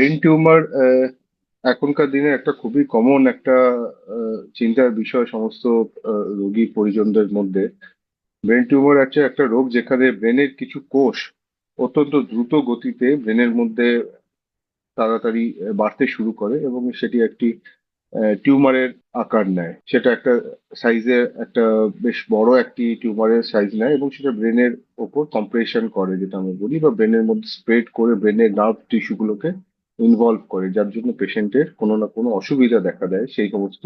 Brain tumour এখনকার দিনে একটা খুবই কমন একটা চিন্তার বিষয় সমস্ত রোগী পরিজনদের মধ্যে। ব্রেন টিউমার হচ্ছে একটা রোগ যেখানে ব্রেনের কিছু কোষ অত্যন্ত দ্রুত গতিতে ব্রেনের মধ্যে তাড়াতাড়ি বাড়তে শুরু করে এবং সেটি একটি টিউমারের আকার নেয়। সেটা একটা সাইজে একটা বেশ বড় একটি টিউমারের সাইজ নেয় এবং সেটা ব্রেনের ওপর কম্প্রেশন করে, যেটা আমরা বলি, বা ব্রেনের মধ্যে স্প্রেড করে ব্রেনের নার্ভ টিস্যুগুলোকে ইনভলভ করে, যার জন্য পেশেন্টের কোনো না কোনো অসুবিধা দেখা দেয় সেই সমস্ত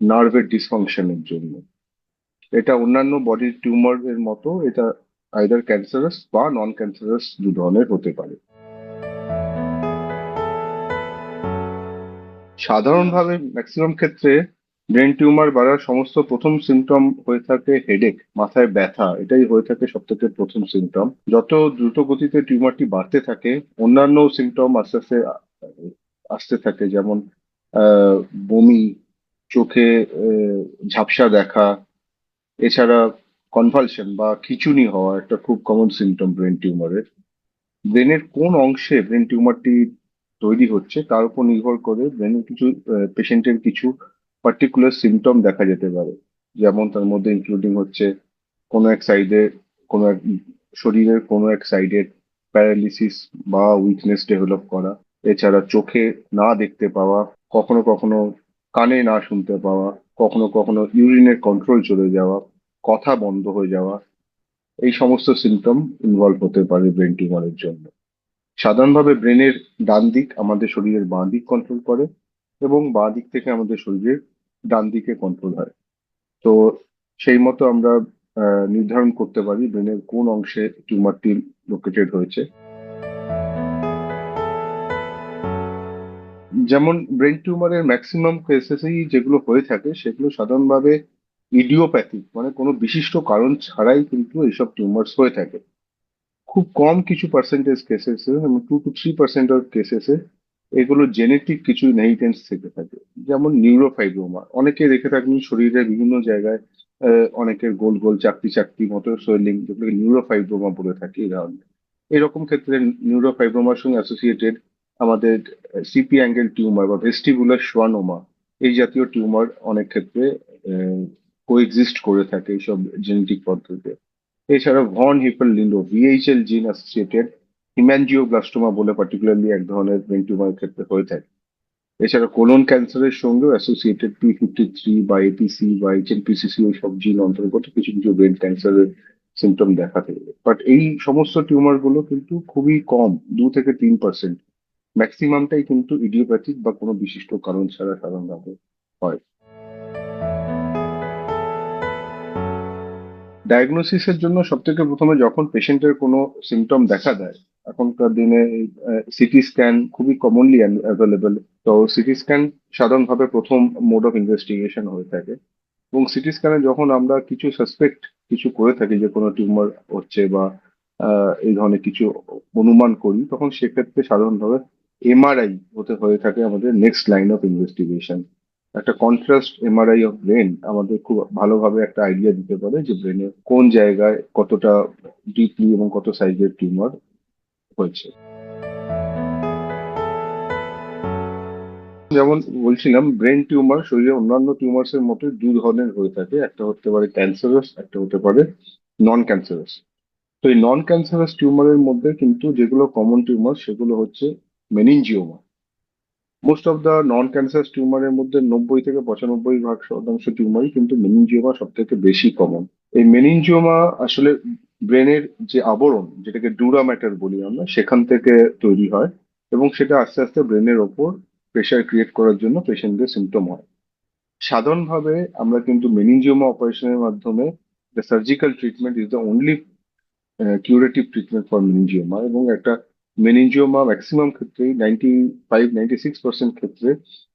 নার্ভের ডিসফাংশনের জন্য। এটা অন্যান্য বডির টিউমার এর মতো এটা আইদার ক্যান্সারাস বা নন ক্যান্সারাস দু ধরনের হতে পারে। সাধারণভাবে ম্যাক্সিমাম ক্ষেত্রে ব্রেন টিউমার বাড়ার সমস্ত প্রথম সিমটম হয়ে থাকে হেডেক মাথায় ব্যথা, এটাই হয়ে থাকে সব থেকে প্রথম সিমটম যত দ্রুত গতিতে টিউমারটি বাড়তে থাকে, অন্যান্য সিমটম আস্তে আস্তে আসতে থাকে, যেমন বমি, চোখে ঝাপসা দেখা, এছাড়া কনভালশন বা খিঁচুনি হওয়া একটা খুব কমন সিমটম ব্রেন টিউমারের ব্রেনের কোন অংশে ব্রেন টিউমারটি তৈরি হচ্ছে, তার উপর নির্ভর করে ব্রেনের কিছু পেশেন্টের কিছু পার্টিকুলার সিমটম দেখা যেতে পারে। যেমন, তার মধ্যে ইনক্লুডিং হচ্ছে কোনো এক সাইডে কোনো এক, শরীরের কোনো এক সাইডের প্যারালিসিস বা উইকনেস ডেভেলপ করা। এছাড়া চোখে না দেখতে পাওয়া, কখনো কখনো কানে না শুনতে পাওয়া, কখনো কখনো ইউরিনের কন্ট্রোল চলে যাওয়া, কথা বন্ধ হয়ে যাওয়া, এই সমস্ত সিমটম ইনভলভ হতে পারে ব্রেন টিউমারের জন্য। সাধারণভাবে ব্রেনের ডান দিক আমাদের শরীরের বাঁ দিক কন্ট্রোল করে এবং বাঁ দিক থেকে আমাদের শরীরের ডান দিকে কন্ট্রোল হয়। তো সেই মতো আমরা নির্ধারণ করতে পারি ব্রেনের কোন অংশে টিউমারটি লোকেটেড হয়েছে। যেমন ব্রেন টিউমারের ম্যাক্সিমাম কেসেসেই যেগুলো হয়ে থাকে, সেগুলো সাধারণভাবে ইডিওপ্যাথিক মানে কোনো বিশিষ্ট কারণ ছাড়াই কিন্তু এইসব টিউমার্স হয়ে থাকে। খুব কম কিছু percentage কেসেসে two two three percent of কেসেসে এগুলো জেনেটিক কিছু ইনহেরিটেন্স থেকে থাকে। যেমন নিউরোফাইব্রোমা অনেকে দেখে থাকবেন শরীরের বিভিন্ন জায়গায় অনেকের গোল গোল চাকতি চাকতি মতো সোয়েলিং যেগুলোকে নিউরোফাইব্রোমা বলে থাকি এই ধরনের এরকম ক্ষেত্রে নিউরোফাইব্রোমার সঙ্গে অ্যাসোসিয়েটেড আমাদের সিপি অ্যাঙ্গেল টিউমার বা ভেস্টিবুলার সোয়ানোমা এই জাতীয় টিউমার অনেক ক্ষেত্রে কোএক্সিস্ট করে থাকে এইসব জেনেটিক পদ্ধতিতে। এছাড়া ভন হিপেল লিন্ডো ভিএইচএল জিন অ্যাসোসিয়েটেড হিম্যানজিওব্লাস্টোমা বলে পার্টিকুলারলি এক ধরনের ব্রেন টিউমারের ক্ষেত্রে হয়ে থাকে। এছাড়া কোলন ক্যান্সারের সঙ্গেও অ্যাসোসিয়েটেড পি ফিফটি থ্রি বা এপিসি বা এইচএনপিসিসি ওই সব জিন অন্তর্গত কিছু কিছু ব্রেন ক্যান্সারের সিমটম দেখা দেবে বাট এই সমস্ত টিউমারগুলো কিন্তু খুবই কম, দু থেকে তিন পার্সেন্ট ম্যাক্সিমামটাই কিন্তু ইডিওপ্যাথিক বা কোনো বিশিষ্ট কারণ ছাড়া সাধারণভাবে হয়। ডায়াগনোসিসের জন্য সব থেকে প্রথমে যখন পেশেন্টের কোনো সিমটম দেখা দেয়, এখনকার দিনে সিটি স্ক্যান খুবই কমনলি অ্যাভেলেবেল তো সিটি স্ক্যান সাধারণভাবে প্রথম মোড অফ ইনভেস্টিগেশন হয়ে থাকে। এবং সিটি স্ক্যানে যখন আমরা কিছু সাসপেক্ট কিছু করে থাকি, যে কোনো টিউমার হচ্ছে বা এই ধরনের কিছু অনুমান করি, তখন সেক্ষেত্রে সাধারণভাবে এমআরআই হতে হয়ে থাকে আমাদের নেক্সট লাইন অফ ইনভেস্টিগেশন একটা কন্ট্রাস্ট এমআরআই অফ ব্রেন আমাদের খুব ভালোভাবে একটা আইডিয়া দিতে পারে যে ব্রেনে কোন জায়গায় কতটা ডিপলি এবং কত সাইজের টিউমার হয়েছে। যেমন বলছিলাম ব্রেন টিউমার শরীরে অন্যান্য টিউমার্স এর মতো দু ধরনের হয়ে থাকে। একটা হতে পারে ক্যান্সারাস একটা হতে পারে নন ক্যান্সারাস তো এই নন ক্যান্সারাস টিউমারের মধ্যে কিন্তু যেগুলো কমন টিউমার সেগুলো হচ্ছে meningioma most of the non cancerous টিউমারের মধ্যে নব্বই থেকে পঁচানব্বই ভাগ শতাংশ টিউমারই কিন্তু মেনিনজিওমা সব থেকে বেশি কমন এই মেনিনজিওমা আসলে ব্রেনের যে আবরণ, যেটাকে ডুরা ম্যাটার বলি আমরা, সেখান থেকে তৈরি হয় এবং সেটা আস্তে আস্তে ব্রেনের ওপর প্রেশার ক্রিয়েট করার জন্য পেশেন্টদের সিমটম হয়। সাধারণভাবে আমরা কিন্তু মেনিনজিওমা অপারেশনের মাধ্যমে the surgical treatment is the only curative treatment for meningioma এবং একটা মেনিনজিওমা ম্যাক্সিমাম ক্ষেত্রেই ninety five ninety six percent ক্ষেত্রে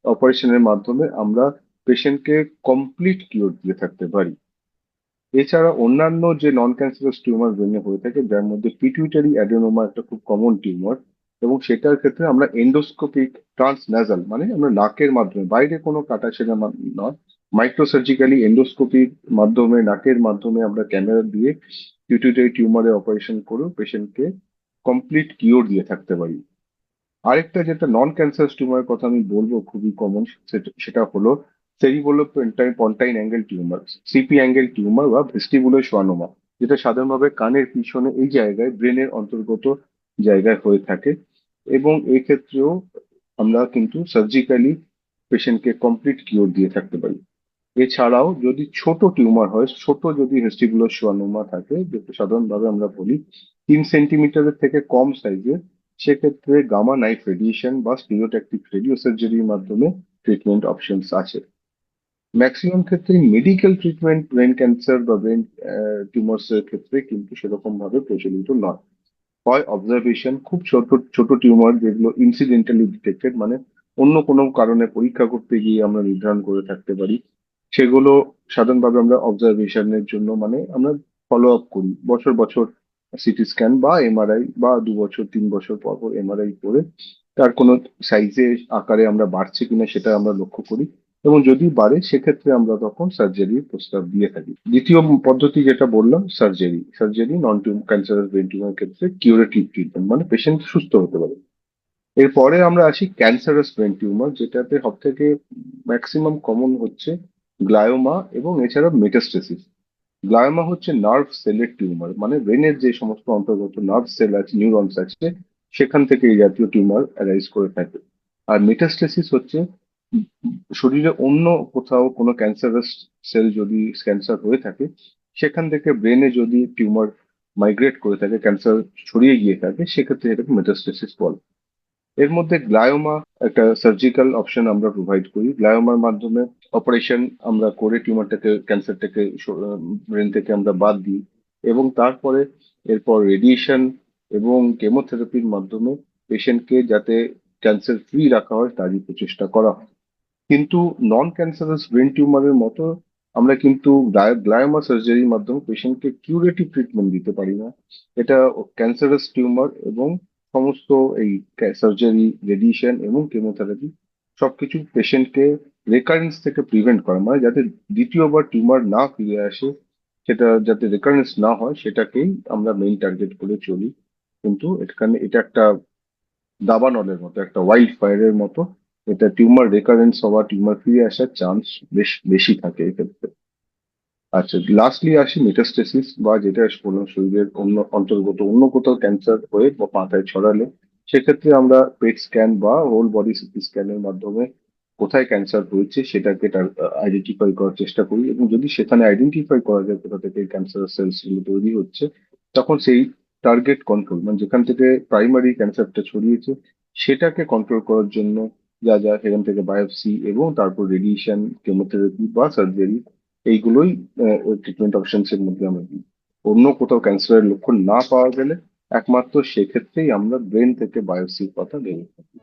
অপারেশনের মাধ্যমে আমরা পেশেন্টকে কমপ্লিট কিওর দিয়ে থাকতে পারি। এছাড়া অন্যান্য যে নন ক্যান্সারাস টিউমার ব্রেনে হয়ে থাকে, যার মধ্যে পিটুইটারি অ্যাডেনোমা একটা খুব কমন টিউমার এবং সেটার ক্ষেত্রে আমরা এন্ডোস্কোপিক ট্রান্সনাজাল মানে আমরা নাকের মাধ্যমে, বাইরে কোনো কাটা সেটা নয় মাইক্রোসার্জিক্যালি এন্ডোস্কোপির মাধ্যমে, নাকের মাধ্যমে আমরা ক্যামেরা দিয়ে পিটুইটারি টিউমারে অপারেশন করে পেশেন্টকে কমপ্লিট কিওর দিয়ে থাকতে পারি। আরেকটা যেটা নন ক্যান্সার টিউমারের কথা আমি বলব খুবই কমন সেটা হলো cerebellopontine angle tumour CP angle tumour বা ভেস্টিবুলার সোয়ানোমা যেটা সাধারণভাবে কানের পিছনে এই জায়গায় ব্রেনের অন্তর্গত জায়গায় হয়ে থাকে। এবং এক্ষেত্রেও আমরা কিন্তু সার্জিক্যালি পেশেন্টকে কমপ্লিট কিওর দিয়ে থাকতে পারি। এছাড়াও যদি ছোট টিউমার হয়, ছোট যদি ভেস্টিবুলার সোয়ানোমা থাকে, যেটা সাধারণভাবে আমরা বলি তিন সেন্টিমিটারের থেকে কম সাইজের সেক্ষেত্রে গামা নাইফ রেডিয়েশন বা স্টিরিওট্যাকটিক রেডিও সার্জারির মাধ্যমে ট্রিটমেন্ট অপশনস আছে। ম্যাক্সিমাম ক্ষেত্রে মেডিকেল ট্রিটমেন্ট ব্রেন ক্যান্সার বা ব্রেন টিউমার্স এর ক্ষেত্রে কিন্তু সেরকম ভাবে প্রচলিত নয়। হয় অবজারভেশন খুব ছোট ছোট টিউমার যেগুলো ইনসিডেন্টালি ডিটেক্টেড মানে অন্য কোনো কারণে পরীক্ষা করতে গিয়ে আমরা নির্ধারণ করে থাকতে পারি। সেগুলো সাধারণভাবে আমরা অবজারভেশনের জন্য মানে আমরা ফলো আপ করি। বছর বছর সিটি স্ক্যান বা এমআরআই বা দু বছর, তিন বছর পর পর এমআরআই করে তার কোনো সাইজে আকারে আমরা বাড়ছে কিনা সেটা আমরা লক্ষ্য করি এবং যদি বাড়ে সেক্ষেত্রে আমরা তখন সার্জারির প্রস্তাব দিয়ে থাকি। দ্বিতীয় পদ্ধতি যেটা বললাম surgery surgery non tum cancerous brain tumour ক্ষেত্রে কিউরেটিভ ট্রিটমেন্ট মানে পেশেন্ট সুস্থ হতে পারে। এরপরে আমরা আসি ক্যান্সারাস ব্রেন টিউমার যেটাতে সব থেকে ম্যাক্সিমাম কমন হচ্ছে গ্লায়োমা এবং এছাড়া মেটাস্টেসিস। গ্লায়োমা হচ্ছে নার্ভ সেলের টিউমার মানে ব্রেনের যে সমস্ত অন্তর্গত নার্ভ সেল আছে নিউরনস আছে, সেখান থেকে এই জাতীয় টিউমার অ্যারাইজ করে থাকে। আর মেটাস্টেসিস হচ্ছে শরীরে অন্য কোথাও কোনো ক্যান্সারাস সেল যদি ক্যান্সার হয়ে থাকে, সেখান থেকে ব্রেনে যদি টিউমার মাইগ্রেট করে থাকে ক্যান্সার ছড়িয়ে গিয়ে থাকে, সেক্ষেত্রে এটাকে মেটাস্টেসিস বলে। এর মধ্যে গ্লায়োমা একটা সার্জিক্যাল অপশন আমরা প্রোভাইড করি। গ্লায়োমার মাধ্যমে অপারেশন আমরা করে টিউমারটাকে ক্যান্সারটাকে ব্রেন থেকে আমরা বাদ দিই এবং তারপরে এরপর রেডিয়েশন এবং কেমোথেরাপির মাধ্যমে পেশেন্টকে যাতে ক্যান্সার ফ্রি রাখা হয় তারই প্রচেষ্টা করা হয়। কিন্তু নন ক্যান্সারাস ব্রেন টিউমারের মতো আমরা কিন্তু গ্লায়োমা সার্জারির মাধ্যমে পেশেন্টকে কিউরেটিভ ট্রিটমেন্ট দিতে পারি না। এটা ক্যান্সারাস টিউমার এবং সমস্ত এই সার্জারি রেডিয়েশন এবং কেমোথেরাপি সবকিছু পেশেন্টকে রেকারেন্স থেকে প্রিভেন্ট করা মানে যাতে দ্বিতীয়বার টিউমার না ফিরে আসে, সেটা যাতে রেকারেন্স না হয়, সেটাকেই আমরা মেইন টার্গেট করে চলি। কিন্তু এখানে এটা একটা দাবানলের মতো, একটা ওয়াইল্ড ফায়ারের মতো, এটা টিউমার রেকারেন্স হওয়া টিউমার ফিরে আসার চান্স বেশ, বেশি থাকে এক্ষেত্রে। আচ্ছা লাস্টলি আসি মেটাস্টেসিস বা যেটা বললাম শরীরের অন্য, অন্তর্গত অন্য কোথাও ক্যান্সার হয়ে বা মাথায় ছড়ালে সেক্ষেত্রে আমরা পেট স্ক্যান বা হোল বডি সিটি স্ক্যানের মাধ্যমে কোথায় ক্যান্সার হয়েছে সেটাকে আইডেন্টিফাই করার চেষ্টা করি এবং যদি সেখানে আইডেন্টিফাই করা যায় কোথা থেকে ক্যান্সার সেলসগুলো তৈরি হচ্ছে, তখন সেই টার্গেট কন্ট্রোল মানে যেখান থেকে প্রাইমারি ক্যান্সারটা ছড়িয়েছে, সেটাকে কন্ট্রোল করার জন্য যা যা সেখান থেকে বায়োপসি এবং তারপর রেডিয়েশন কেমোথেরাপি বা সার্জারি এইগুলোই ট্রিটমেন্ট অপশনস এর মধ্যে আমরা দিই। অন্য কোথাও ক্যান্সারের লক্ষণ না পাওয়া গেলে একমাত্র সেক্ষেত্রেই আমরা ব্রেন থেকে বায়োপসির কথা ভেবে থাকি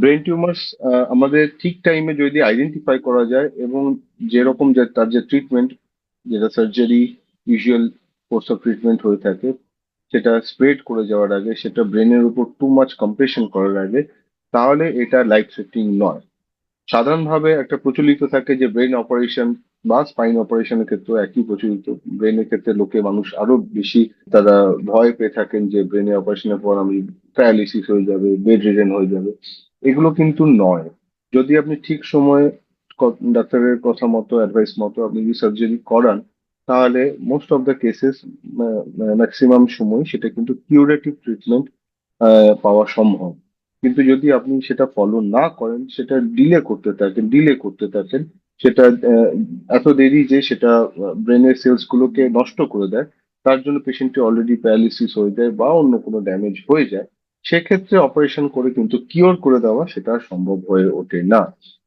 ব্রেন টিউমার্স আমাদের ঠিক টাইমে যদি আইডেন্টিফাই করা যায় এবং যেরকম যে তার যে ট্রিটমেন্ট যেটা surgery usual course of treatment হয়ে থাকে, সেটা স্প্রেড করে যাওয়ার আগে, সেটা ব্রেনের উপর টু মাচ কম্প্রেশন করার আগে, তাহলে এটা লাইফ সেটিং নয়। সাধারণভাবে একটা প্রচলিত থাকে যে ব্রেন অপারেশন বা স্পাইন অপারেশনের ক্ষেত্রে একই প্রচলিত। ব্রেনের ক্ষেত্রে লোকে, মানুষ আরও বেশি তারা ভয় পেয়ে থাকেন যে ব্রেনে অপারেশনের পর আমি প্যারালিসিস হয়ে যাবে বেড রিডেন হয়ে যাবে। এগুলো কিন্তু নয়। যদি আপনি ঠিক সময়ে ডাক্তারের কথা মতো অ্যাডভাইস মতো আপনি যদি সার্জারি করান, তাহলে most of the cases maximum সময় সেটা কিন্তু কিউরেটিভ ট্রিটমেন্ট পাওয়া সম্ভব। কিন্তু যদি আপনি সেটা ফলো না করেন, সেটা ডিলে করতে থাকেন ডিলে করতে থাকেন সেটা এত দেরি যে সেটা ব্রেনের সেলস গুলোকে নষ্ট করে দেয়, তার জন্য পেশেন্টটি অলরেডি প্যারালিসিস হয়ে যায় বা অন্য কোনো ড্যামেজ হয়ে যায়, সেক্ষেত্রে অপারেশন করে কিন্তু কিওর করে দেওয়া সেটা সম্ভব হয়ে ওঠে না।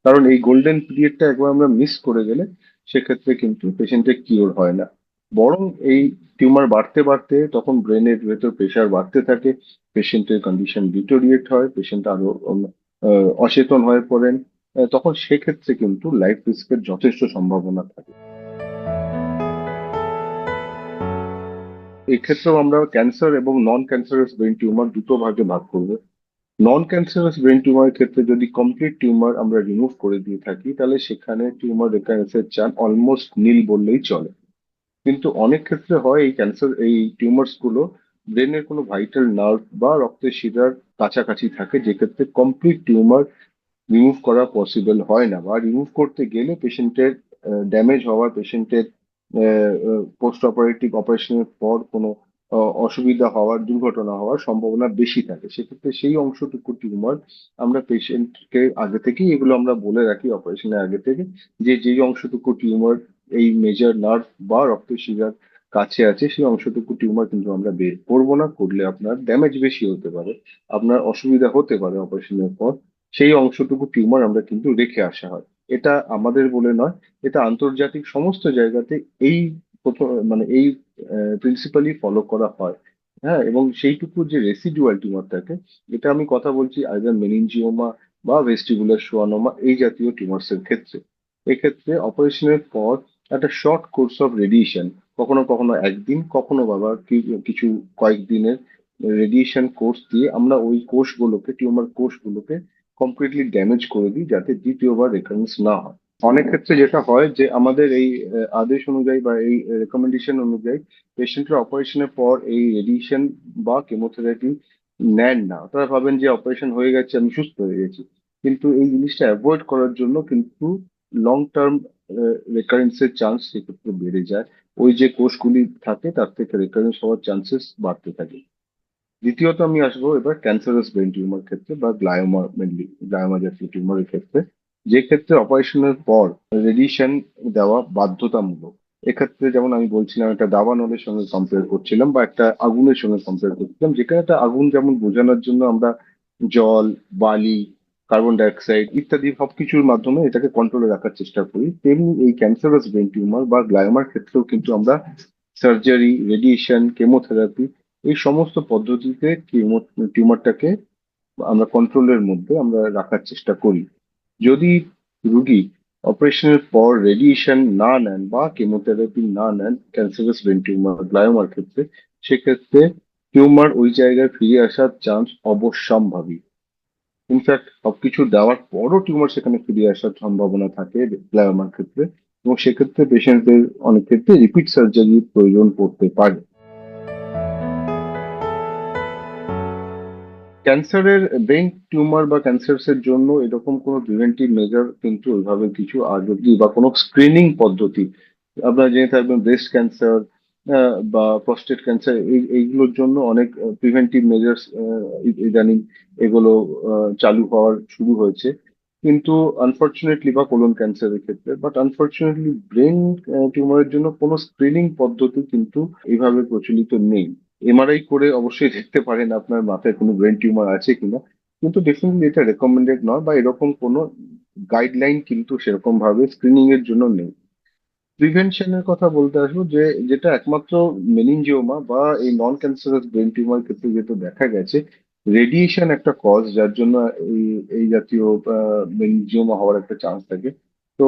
কারণ এই গোল্ডেন পিরিয়ডটা একবার আমরা মিস করে গেলে সেক্ষেত্রে কিন্তু পেশেন্টের কিওর হয় না। বরং এই টিউমার বাড়তে বাড়তে তখন ব্রেনের ভেতর প্রেশার বাড়তে থাকে পেশেন্টের কন্ডিশন ডিটোরিয়েট হয় পেশেন্ট আরও অচেতন হয়ে পড়েন তখন সেক্ষেত্রে কিন্তু লাইফ রিস্কের যথেষ্ট সম্ভাবনা থাকে। এক্ষেত্রেও আমরা ক্যান্সার এবং নন ক্যান্সারাস ব্রেন টিউমার দুটো ভাগে ভাগ করব। নন ক্যান্সারাস ব্রেন টিউমারের ক্ষেত্রে যদি কমপ্লিট টিউমার আমরা রিমুভ করে দিয়ে থাকি, তাহলে সেখানে টিউমার রেকারেন্সের চান অলমোস্ট নীল বললেই চলে। কিন্তু অনেক ক্ষেত্রে হয় এই ক্যান্সার এই টিউমার্সগুলো ব্রেনের কোনো ভাইটাল নার্ভ বা রক্তের শিরার কাছাকাছি থাকে, যেক্ষেত্রে কমপ্লিট টিউমার রিমুভ করা পসিবল হয় না বা রিমুভ করতে গেলে পেশেন্টের ড্যামেজ হওয়ার পেশেন্টের পোস্ট অপারেটিভ অপারেশনের পর কোনো অসুবিধা হওয়ার, দুর্ঘটনা হওয়ার সম্ভাবনা বেশি থাকে। সেক্ষেত্রে সেই অংশটুকু টিউমার আমরা পেশেন্টকে আগে থেকেই এগুলো আমরা বলে রাখি অপারেশনের আগে থেকে, যে যেই অংশটুকু টিউমার এই মেজর নার্ভ বা রক্ত শিরার কাছে আছে, সেই অংশটুকু টিউমার কিন্তু আমরা বের করব না, করলে আপনার ড্যামেজ বেশি হতে পারে, আপনার অসুবিধা হতে পারে অপারেশনের পর। সেই অংশটুকু টিউমার আমরা কিন্তু রেখে আসা হয়। এটা আমাদের বলে নয়, এটা আন্তর্জাতিক সমস্ত জায়গাতে এই মানে এই প্রিন্সিপালি ফলো করা হয়। হ্যাঁ এবং সেইটুকু যে রেসিডুয়াল টিউমার থাকে, এটা আমি কথা বলছি আইদার মেনিনজিওমা বা ভেস্টিবুলার সোয়ানোমা এই জাতীয় টিউমার্স এর ক্ষেত্রে। এক্ষেত্রে অপারেশনের পর একটা শর্ট কোর্স অফ রেডিয়েশন কখনো কখনো একদিন, কখনো বাবা কিছু কয়েকদিনের রেডিয়েশন কোর্স দিয়ে আমরা ওই কোষগুলোকে টিউমার কোষগুলোকে কমপ্লিটলি ড্যামেজ করে দিই যাতে দ্বিতীয়বার রেকারেন্স না হয়। অনেক ক্ষেত্রে যেটা হয় যে আমাদের এই আদেশ অনুযায়ী বা এই রেকমেন্ডেশন অনুযায়ী পেশেন্টের অপারেশনের পর এই রেডিয়েশন বা কেমোথেরাপি নেন না। তারা ভাবেন যে অপারেশন হয়ে গেছে, আমি সুস্থ হয়ে গেছি। কিন্তু এই জিনিসটা অ্যাভয়েড করার জন্য কিন্তু লং টার্ম রেকারেন্সের চান্স সেক্ষেত্রে বেড়ে যায়। ওই যে কোষগুলি থাকে, তার থেকে রেকারেন্স হওয়ার চান্সেস বাড়তে থাকে। দ্বিতীয়ত আমি আসব এবার ক্যান্সারাস ব্রেন টিউমার ক্ষেত্রে বা গ্লায়োমা মেনলি গ্লায়োমা জাতীয় টিউমারের ক্ষেত্রে। যে ক্ষেত্রে অপারেশনের পর রেডিয়েশন দেওয়া বাধ্যতামূলক। এক্ষেত্রে যেমন আমি বলছিলাম, একটা দাবানলের সঙ্গে কম্পেয়ার করছিলাম বা একটা আগুনের সঙ্গে কম্পেয়ার করছিলাম, যেখানে একটা আগুন যেমন বোঝানোর জন্য আমরা জল, বালি কার্বন ডাইঅক্সাইড ইত্যাদি সবকিছুর মাধ্যমে এটাকে কন্ট্রোলে রাখার চেষ্টা করি। তেমনি এই ক্যান্সারাস ব্রেন টিউমার বা গ্লায়োমার ক্ষেত্রেও কিন্তু আমরা সার্জারি রেডিয়েশন কেমোথেরাপি এই সমস্ত পদ্ধতিতে টিউমারটাকে আমরা কন্ট্রোলের মধ্যে আমরা রাখার চেষ্টা করি। যদি রুগী অপারেশনের পর রেডিয়েশন না নেন বা কেমোথেরাপি না নেন ক্যান্সারাস ব্রেন টিউমার গ্লায়োমার ক্ষেত্রে, সেক্ষেত্রে টিউমার ওই জায়গায় ফিরে আসার চান্স অবশ্যম্ভাবী। ইনফ্যাক্ট সবকিছু দেওয়ার পরও টিউমার সেখানে ফিরে আসার সম্ভাবনা থাকে গ্লায়োমার ক্ষেত্রে এবং সেক্ষেত্রে পেশেন্টদের অনেক ক্ষেত্রে রিপিট সার্জারির প্রয়োজন পড়তে পারে। ক্যান্সারের ব্রেন টিউমার বা ক্যান্সারসের জন্য এরকম কোনো প্রিভেন্টিভ মেজার কিন্তু ওইভাবে কিছু আজ অব্দি বা কোনো স্ক্রিনিং পদ্ধতি, আপনারা জেনে থাকবেন ব্রেস্ট ক্যান্সার বা প্রস্টেট ক্যান্সার এই, এইগুলোর জন্য অনেক প্রিভেন্টিভ মেজার্স ইদানিং এগুলো চালু হওয়ার শুরু হয়েছে। কিন্তু আনফর্চুনেটলি বা কোলন ক্যান্সারের ক্ষেত্রে বাট আনফর্চুনেটলি ব্রেন টিউমারের জন্য কোনো স্ক্রিনিং পদ্ধতি কিন্তু এইভাবে প্রচলিত নেই। এমআরআই করে অবশ্যই দেখতে পারেন আপনার মাথায় কোনো ব্রেন টিউমার আছে কিনা। কিন্তু ডেফিনেটলি এটা রেকমেন্ডেড নয় বা এরকম কোনো গাইডলাইন কিন্তু সেরকম ভাবে স্ক্রিনিং এর জন্য নেই। প্রিভেনশনের কথা বলতে আসব যে, যেটা একমাত্র মেনিনজিওমা বা এই নন ক্যান্সারাস ব্রেন টিউমার ক্ষেত্রে যেটা দেখা গেছে রেডিয়েশন একটা কজ যার জন্য এই এই জাতীয় মেনিনজিওমা হওয়ার একটা চান্স থাকে। তো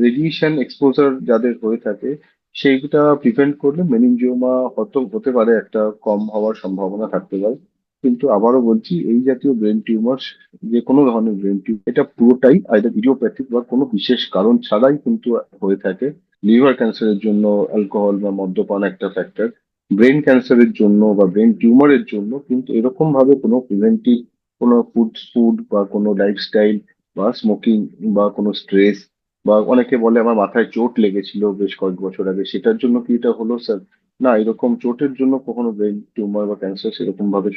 রেডিয়েশন এক্সপোজার যাদের হয়ে থাকে সেইটা প্রিভেন্ট করলে মেনিনজিওমা হয়তো হতে পারে, একটা কম হওয়ার সম্ভাবনা থাকতে পারে। কিন্তু আবারও বলছি, এই জাতীয় ব্রেন টিউমার যে কোনো ধরনের ব্রেন টিউমার এটা পুরোটাই আইদার ইডিওপ্যাথিক বা কোনো বিশেষ কারণ ছাড়াই কিন্তু হয়ে থাকে। লিভার ক্যান্সারের জন্য অ্যালকোহল বা মদ্যপান একটা ফ্যাক্টর ব্রেন ক্যান্সারের জন্য বা ব্রেন টিউমারের জন্য কিন্তু এরকম ভাবে কোনো প্রিভেন্টিভ কোনো ফুড ফুড বা কোনো লাইফস্টাইল বা স্মোকিং বা কোনো স্ট্রেস বা অনেকে বলে আমার মাথায় চোট লেগেছিল বেশ কয়েক বছর আগে, সেটার জন্য কি এটা হলো স্যার না, এরকম চোটের জন্য কখনো ব্রেন টিউমার বা ক্যান্সার সেরকম ভাবে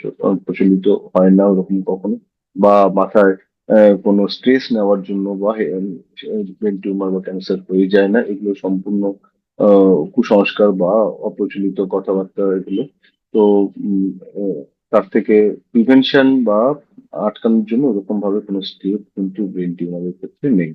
প্রচলিত হয় না ওরকম কখনো। বা মাথায় কোনো স্ট্রেস নেওয়ার জন্য বা ব্রেন টিউমার বা ক্যান্সার হয়ে যায় না, এগুলো সম্পূর্ণ কুসংস্কার বা অপ্রচলিত কথাবার্তা এগুলো। তো তার থেকে প্রিভেনশন বা আটকানোর জন্য ওরকম ভাবে কোনো স্টেপ কিন্তু ব্রেন টিউমারের ক্ষেত্রে নেই।